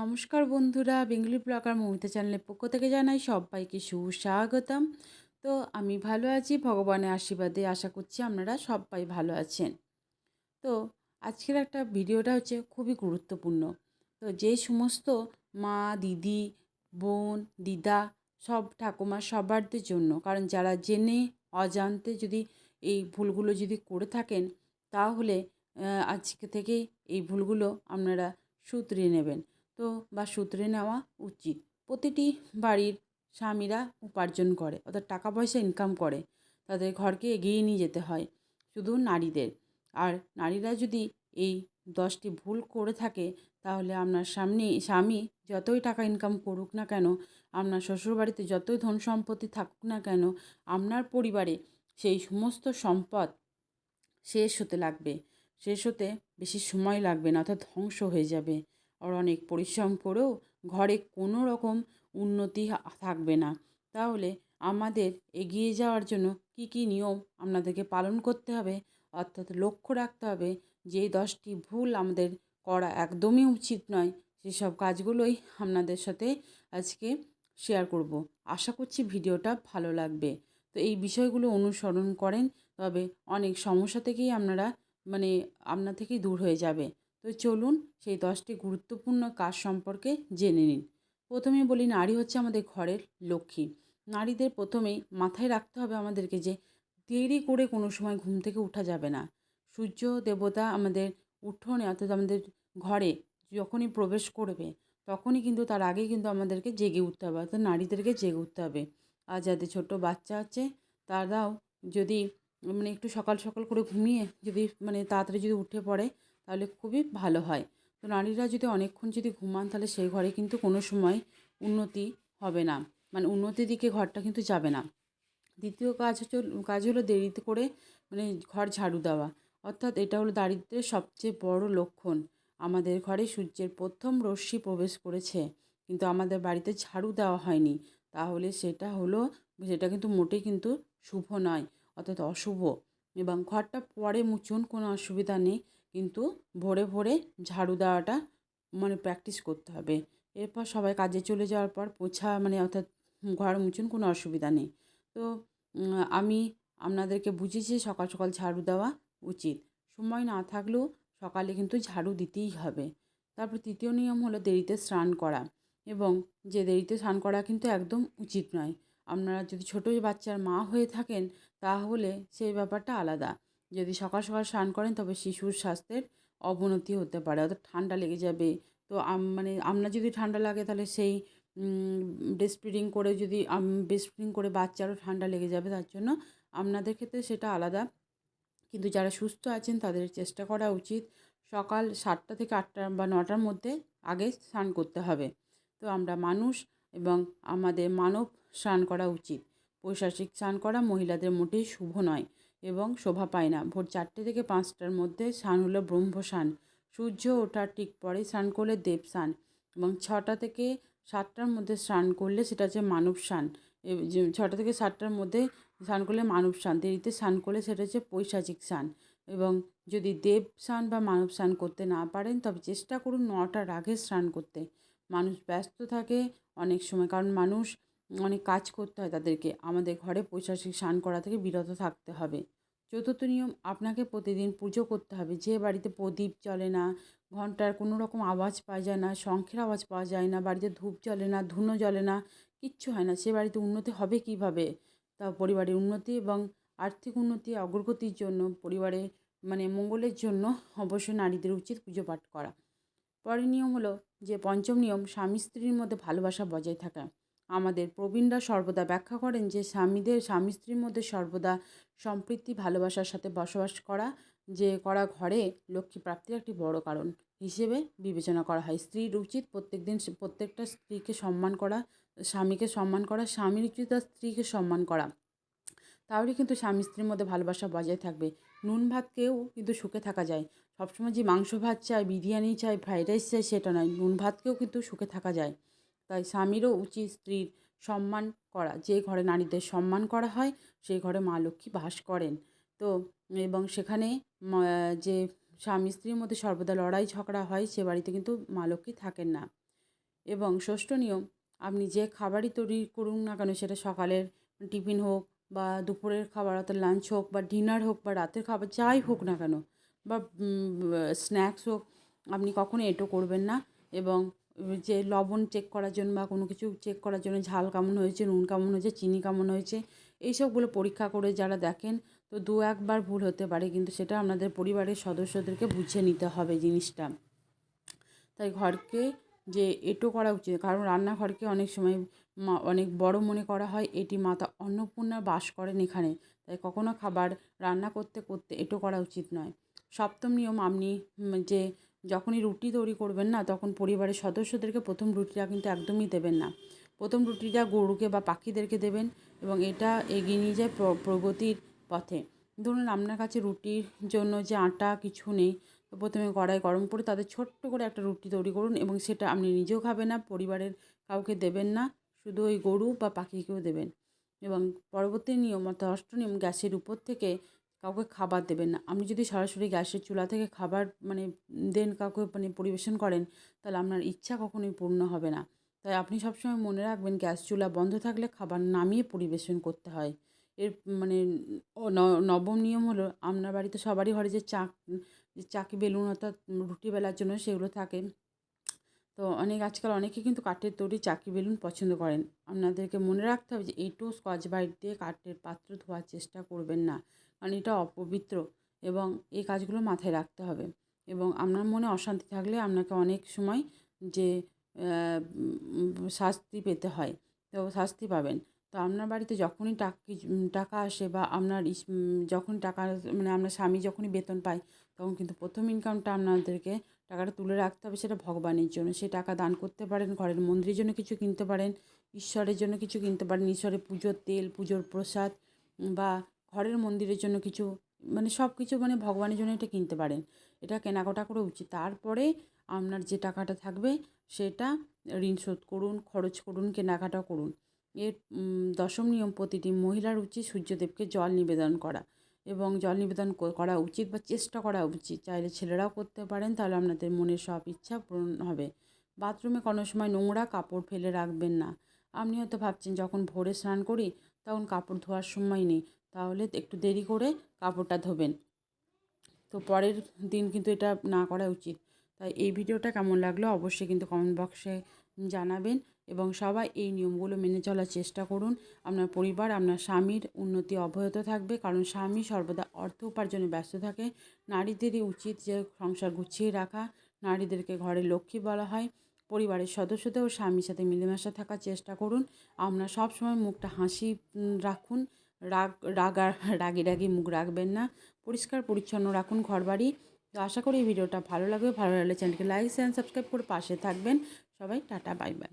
নমস্কার বন্ধুরা, Bengali blogger Momita চ্যানেলের পক্ষ থেকে জানাই সবাইকে সুস্বাগতম। তো আমি ভালো আছি, ভগবানের আশীর্বাদে আশা করছি আপনারা সবাই ভালো আছেন। তো আজকের একটা ভিডিওটা হচ্ছে খুবই গুরুত্বপূর্ণ। তো যে সমস্ত মা, দিদি, বোন, দিদা, সব ঠাকুমা সবারদের জন্য, কারণ যারা জেনে অজান্তে যদি এই ভুলগুলো যদি করে থাকেন, তাহলে আজকে থেকে এই ভুলগুলো আপনারা শুধরে নেবেন। তো বা সূত্রে নেওয়া উচিত। প্রতিটি বাড়ির স্বামীরা উপার্জন করে, অর্থাৎ টাকা পয়সা ইনকাম করে। তাদের ঘরকে এগিয়ে নিয়ে যেতে হয় শুধু নারীদের। আর নারীরা যদি এই দশটি ভুল করে থাকে, তাহলে আপনার সামনে, স্বামী যতই টাকা ইনকাম করুক না কেন, আপনার শ্বশুরবাড়িতে যতই ধন সম্পত্তি থাকুক না কেন, আপনার পরিবারে সেই সমস্ত সম্পদ শেষ হতে লাগবে। শেষ হতে বেশি সময় লাগবে না, অর্থাৎ ধ্বংস হয়ে যাবে। আর অনেক পরিশ্রম করেও ঘরে কোনো রকম উন্নতি থাকবে না। তাহলে আমাদের এগিয়ে যাওয়ার জন্য কী কী নিয়ম আপনাদেরকে পালন করতে হবে? অর্থাৎ লক্ষ্য রাখতে হবে যে দশটি ভুল আমাদের করা একদমই উচিত নয়, সেসব কাজগুলোই আপনাদের সাথে আজকে শেয়ার করব। আশা করছি ভিডিওটা ভালো লাগবে। তো এই বিষয়গুলো অনুসরণ করেন, তবে অনেক সমস্যা থেকেই আপনারা মানে আপনার থেকেই দূর হয়ে যাবে। তো চলুন সেই দশটি গুরুত্বপূর্ণ কাজ সম্পর্কে জেনে নিন। প্রথমে বলি, নারী হচ্ছে আমাদের ঘরের লক্ষ্মী। নারীদের প্রথমেই মাথায় রাখতে হবে আমাদেরকে যে দেরি করে কোনো সময় ঘুম থেকে উঠা যাবে না। সূর্য দেবতা আমাদের উঠোনে অর্থাৎ আমাদের ঘরে যখনই প্রবেশ করবে, তখনই কিন্তু তার আগেই কিন্তু আমাদেরকে জেগে উঠতে হবে, অর্থাৎ নারীদেরকে জেগে উঠতে হবে। আর যাদের ছোটো বাচ্চা আছে, তারাও যদি মানে একটু সকাল সকাল করে ঘুমিয়ে যদি মানে তাড়াতাড়ি যদি উঠে পড়ে তাহলে খুবই ভালো হয়। তো নারীরা যদি অনেকক্ষণ যদি ঘুমান, তাহলে সেই ঘরে কিন্তু কোনো সময় উন্নতি হবে না। মানে উন্নতির দিকে ঘরটা কিন্তু যাবে না। দ্বিতীয় কাজ হচ্ছে, কাজ হলো দেরিতে করে মানে ঘর ঝাড়ু দেওয়া। অর্থাৎ এটা হলো দারিদ্রের সবচেয়ে বড় লক্ষণ। আমাদের ঘরে সূর্যের প্রথম রশ্মি প্রবেশ করেছে, কিন্তু আমাদের বাড়িতে ঝাড়ু দেওয়া হয়নি। তাহলে সেটা হলো, সেটা কিন্তু মোটেই কিন্তু শুভ নয়, অর্থাৎ অশুভ। এবং ঘরটা পরে মুচুন, কোনো অসুবিধা নেই। কিন্তু ভোরে ভোরে ঝাড়ু দেওয়াটা মানে প্র্যাকটিস করতে হবে। এরপর সবাই কাজে চলে যাওয়ার পর পোছা মানে অর্থাৎ ঘর মুছুন কোনো অসুবিধা নেই। তো আমি আপনাদেরকে বুঝিয়েছি সকাল সকাল ঝাড়ু দেওয়া উচিত। সময় না থাকলেও সকালে কিন্তু ঝাড়ু দিতেই হবে। তারপর তৃতীয় নিয়ম হলো দেরিতে স্নান করা এবং যে দেরিতে স্নান করা কিন্তু একদম উচিত নয়। আপনারা যদি ছোটো বাচ্চার মা হয়ে থাকেন তাহলে সেই ব্যাপারটা আলাদা। যদি সকাল সকাল স্নান করেন, তবে শিশুর স্বাস্থ্যের অবনতি হতে পারে, অর্থাৎ ঠান্ডা লেগে যাবে। তো মানে আপনার যদি ঠান্ডা লাগে, তাহলে সেই ব্রেস্ট ফিডিং করে যদি ব্রেস্ট ফিডিং করে বাচ্চারও ঠান্ডা লেগে যাবে, তার জন্য আপনাদের ক্ষেত্রে সেটা আলাদা। কিন্তু যারা সুস্থ আছেন, তাদের চেষ্টা করা উচিত সকাল সাতটা থেকে আটটা বা নটার মধ্যে আগে স্নান করতে হবে। তো আমরা মানুষ এবং আমাদের মানব স্নান করা উচিত। পৈশাচিক স্নান করা মহিলাদের মোটেই শুভ নয়। এবং শোভা পায় না। ভোর চারটে থেকে পাঁচটার মধ্যে স্নান হলো ব্রহ্ম স্নান। সূর্য ওঠার ঠিক পরে স্নান করলে দেব স্নান এবং ছটা থেকে সাতটার মধ্যে স্নান করলে সেটা হচ্ছে মানব স্নান। ছটা থেকে সাতটার মধ্যে স্নান করলে মানব স্নান। দেরিতে স্নান করলে সেটা হচ্ছে পৈশাচিক স্নান এবং যদি দেব স্নান বা মানব স্নান করতে না পারেন তবে চেষ্টা করুন নটার আগে স্নান করতে। মানুষ ব্যস্ত থাকে অনেক সময় কারণ মানুষ অনেক কাজ করতে হয় তাদেরকে। আমাদের ঘরে পৈশাচিক স্নান করা থেকে বিরত থাকতে হবে। চতুর্থ নিয়ম, আপনাকে প্রতিদিন পুজো করতে হবে। যে বাড়িতে প্রদীপ চলে না, ঘণ্টার কোনো রকম আওয়াজ পাওয়া যায় না, শঙ্খের আওয়াজ পাওয়া যায় না, বাড়িতে ধূপ জ্বলে না, ধুনো জ্বলে না, কিচ্ছু হয় না। সে বাড়িতে উন্নতি হবে কীভাবে? তা পরিবারের উন্নতি এবং আর্থিক উন্নতি, অগ্রগতির জন্য, পরিবারে মানে মঙ্গলের জন্য অবশ্যই নারীদের উচিত পুজো পাঠ করা। পরের নিয়ম হলো যে, পঞ্চম নিয়ম স্বামী স্ত্রীর মধ্যে ভালোবাসা বজায় থাকা। আমাদের প্রবীণরা সর্বদা ব্যাখ্যা করেন যে স্বামীদের, স্বামী স্ত্রীর মধ্যে সর্বদা সম্প্রীতি, ভালোবাসার সাথে বসবাস করা, যে করা ঘরে লক্ষ্মী প্রাপ্তির একটি বড় কারণ হিসেবে বিবেচনা করা হয়। স্ত্রীর উচিত প্রত্যেক দিন প্রত্যেকটা স্ত্রীকে সম্মান করা, স্বামীকে সম্মান করা, স্বামীর উচিত তার স্ত্রীকে সম্মান করা। তাহলে কিন্তু স্বামী স্ত্রীর মধ্যে ভালোবাসা বজায় থাকবে। নুন ভাতকেও কিন্তু সুখে থাকা যায়। সবসময় যে মাংস ভাত চাই, বিরিয়ানি চাই, ফ্রাইড রাইস চাই, সেটা নয়। নুন ভাতকেও কিন্তু সুখে থাকা যায়। তাই স্বামীরও উচিত স্ত্রীর সম্মান করা। যে ঘরে নারীদের সম্মান করা হয়, সেই ঘরে মা লক্ষ্মী বাস করেন। তো এবং সেখানে যে স্বামী স্ত্রীর মধ্যে সর্বদা লড়াই ঝগড়া হয়, সে বাড়িতে কিন্তু মা লক্ষ্মী থাকেন না। এবং ষষ্ঠ নিয়ম, আপনি যে খাবারই তৈরি করুন না কেন, সেটা সকালের টিফিন হোক বা দুপুরের খাবার, অর্থাৎ লাঞ্চ হোক বা ডিনার হোক বা রাতের খাবার, যাই হোক না কেন, বা স্ন্যাক্স হোক, আপনি কখনো এঁটো করবেন না। এবং যে লবণ চেক করার জন্য বা কোনো কিছু চেক করার জন্য ঝাল কেমন হয়েছে, নুন কেমন হয়েছে, চিনি কেমন হয়েছে, এইসবগুলো পরীক্ষা করে যারা দেখেন তো দু একবার ভুল হতে পারে। কিন্তু সেটা আপনাদের পরিবারের সদস্যদেরকে বুঝে নিতে হবে জিনিসটা। তাই ঘরকে যে এটো করা উচিত, কারণ রান্নাঘরকে অনেক সময় মা, অনেক বড় মনে করা হয়, এটি মাতা অন্নপূর্ণা বাস করেন এখানে। তাই কখনো খাবার রান্না করতে করতে এটো করা উচিত নয়। সপ্তম নিয়ম আপনি যে যখনই রুটি তৈরি করবেন না, তখন পরিবারের সদস্যদেরকে প্রথম রুটিটা কিন্তু একদমই দেবেন না। প্রথম রুটিটা গরুকে বা পাখিদেরকে দেবেন এবং এটা এগিয়ে নিয়ে যায় প্রগতির পথে। ধরুন আপনার কাছে রুটির জন্য যে আটা কিছু নেই প্রথমে কড়াই গরম করে তাদের ছোট্ট করে একটা রুটি তৈরি করুন এবং সেটা আপনি নিজেও খাবেন না, পরিবারের কাউকে দেবেন না, শুধু ওই গরু বা পাখিকেও দেবেন। এবং পরবর্তী নিয়ম অর্থাৎ অষ্ট নিয়ম, গ্যাসের উপর থেকে কাউকে খাবার দেবেন না। আপনি যদি সরাসরি গ্যাসের চুলা থেকে খাবার মানে দেন কাউকে মানে পরিবেশন করেন, তাহলে আপনার ইচ্ছা কখনোই পূর্ণ হবে না। তাই আপনি সবসময় মনে রাখবেন গ্যাস চুলা বন্ধ থাকলে খাবার নামিয়ে পরিবেশন করতে হয়। এর মানে নবম নিয়ম হলো আপনার বাড়িতে সবারই ঘরে যে চাক চাকি বেলুন অর্থাৎ রুটি বেলার জন্য সেগুলো থাকে। তো অনেক আজকাল অনেকে কিন্তু কাঠের তৈরি চাকি বেলুন পছন্দ করেন। আপনাদেরকে মনে রাখতে হবে যে এইটু স্কচ ব্রাইট দিয়ে কাঠের পাত্র ধোয়ার চেষ্টা করবেন না। এটা অপবিত্র এবং এই কাজগুলো মাথায় রাখতে হবে। এবং আপনার মনে অশান্তি থাকলে আপনাকে অনেক সময় যে শাস্তি পেতে হয়। তো শাস্তি পাবেন। তো আপনার বাড়িতে যখনই টাকা আসে বা আপনার যখন টাকা মানে আপনার স্বামী যখনই বেতন পায়, তখন কিন্তু প্রথম ইনকামটা আপনাদেরকে টাকাটা তুলে রাখতে হবে, সেটা ভগবানের জন্য। সেই টাকা দান করতে পারেন, ঘরের মন্দিরের জন্য কিছু কিনতে পারেন, ঈশ্বরের জন্য কিছু কিনতে পারেন, ঈশ্বরের পুজোর তেল, পুজোর প্রসাদ বা ঘরের মন্দিরের জন্য কিছু মানে সব কিছু মানে ভগবানের জন্য এটা কিনতে পারেন। এটা কেনাকাটা করে উচিত। তারপরে আপনার যে টাকাটা থাকবে সেটা ঋণ শোধ করুন, খরচ করুন কেনাকাটা করুন। এর দশম নিয়ম প্রতিটি মহিলার উচিত সূর্যদেবকে জল নিবেদন করা এবং জল নিবেদন করা উচিত বা চেষ্টা করা উচিত। চাইলে ছেলেরাও করতে পারেন, তাহলে আপনাদের মনের সব ইচ্ছা পূরণ হবে। বাথরুমে কোনো সময় নোংরা কাপড় ফেলে রাখবেন না। আপনি হয়তো ভাবছেন, যখন ভোরে স্নান করি, তখন কাপড় ধোয়ার সময় নেই। তাহলে একটু দেরি করে কাপড়টা ধোবেন। তো পরের দিন কিন্তু এটা না করা উচিত। তাই এই ভিডিওটা কেমন লাগল অবশ্যই কিন্তু কমেন্ট বক্সে জানাবেন এবং সবাই এই নিয়মগুলো মেনে চলার চেষ্টা করুন। আপনার পরিবার, আপনার স্বামীর উন্নতি অব্যাহত থাকবে কারণ স্বামী সর্বদা অর্থ উপার্জনে ব্যস্ত থাকে। নারীদেরই উচিত যে সংসার গুছিয়ে রাখা। নারীদেরকে ঘরে লক্ষ্মী বলা হয়। পরিবারের সদস্যদেরও স্বামীর সাথে মিলেমিশে থাকার চেষ্টা করুন। আপনার সবসময় মুখটা হাসি রাখুন। রাগ রাগা রাগি রাগি মুখ রাখবেন না। পরিষ্কার, পরিচ্ছন্ন রাখুন ঘরবাড়ি। তো আশা করি এই ভিডিওটা ভালো লাগবে। ভালো লাগলে চ্যানেলকে লাইক শেয়ার সাবস্ক্রাইব করে পাশে থাকবেন। সবাই, টাটা বাই বাই